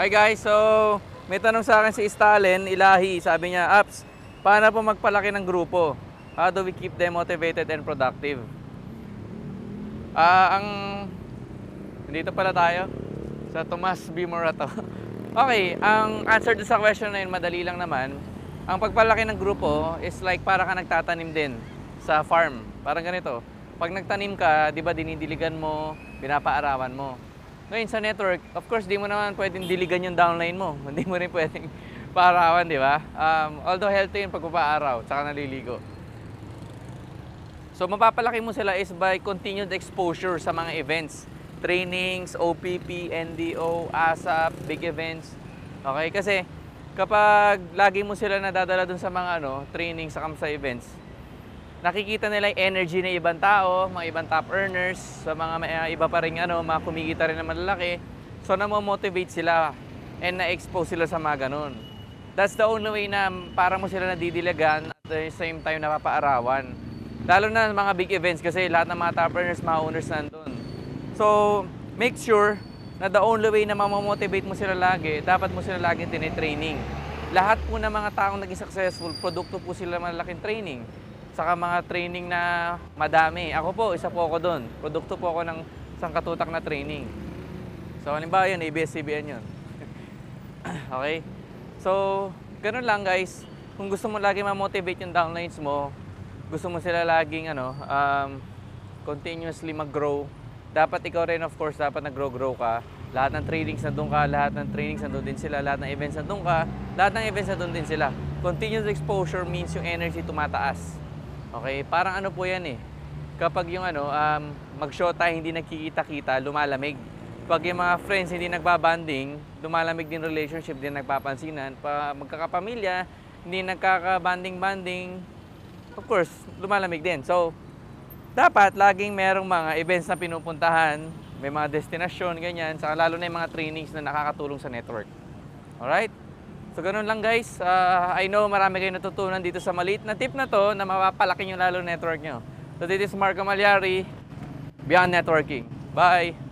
Hi guys, so may tanong sa akin si Stalin, Ilahi, sabi niya, Apps, paano po magpalaki ng grupo? How do we keep them motivated and productive? Ah, ang dito pala tayo sa Tomas B. Morato. okay, ang answer sa question na yun, madali lang naman. Ang pagpalaki ng grupo is like para ka nagtatanim din sa farm. Parang ganito. Pag nagtanim ka, di ba dinidiligan mo, pinapaarawan mo. Ngayon sa network, of course, di mo naman pwedeng diligan yung downline mo. Hindi mo rin pwedeng paarawan, di ba? Um, although healthy yung pagpapaaraw, tsaka naliligo. So mapapalaki mo sila is by continued exposure sa mga events. Trainings, OPP, NDO, ASAP, big events. Okay? Kasi kapag lagi mo sila nadadala dun sa mga ano, training sa sa events, nakikita nila yung energy ng ibang tao, mga ibang top earners, sa mga may- uh, iba pa rin ano, mga kumikita rin na malalaki. So namo-motivate sila and na-expose sila sa mga ganun. That's the only way na para mo sila nadidilagan at the same time napapaarawan. Lalo na mga big events kasi lahat ng mga top earners, mga owners nandun. So, make sure na the only way na mamamotivate mo sila lagi, dapat mo sila lagi tinitraining. Lahat po ng mga taong naging successful, produkto po sila ng malaking training. Saka mga training na madami. Ako po, isa po ako doon. Produkto po ako ng isang katutak na training. So, halimbawa yun, ABS-CBN yun. okay? So, ganun lang guys. Kung gusto mo lagi ma-motivate yung downlines mo, gusto mo sila laging ano, um, continuously mag-grow, dapat ikaw rin of course, dapat nag-grow-grow ka. Lahat ng trainings nandun ka, lahat ng trainings nandun din sila, lahat ng events nandun ka, lahat ng events nandun din sila. Continuous exposure means yung energy tumataas. Okay? Parang ano po yan eh. Kapag yung ano, um, mag-show tayo hindi nagkikita-kita, lumalamig. Pag yung mga friends hindi nagbabanding, lumalamig din relationship, din nagpapansinan. Pa magkakapamilya, hindi nagkaka-banding-banding, of course, lumalamig din. So, dapat laging merong mga events na pinupuntahan, may mga destinasyon, ganyan, saka lalo na yung mga trainings na nakakatulong sa network. Alright? So, ganun lang guys. Ah, I know marami kayong natutunan dito sa maliit na tip na to na mapapalaki nyo lalo network nyo. So, this is Marco Malyari, Beyond Networking. Bye!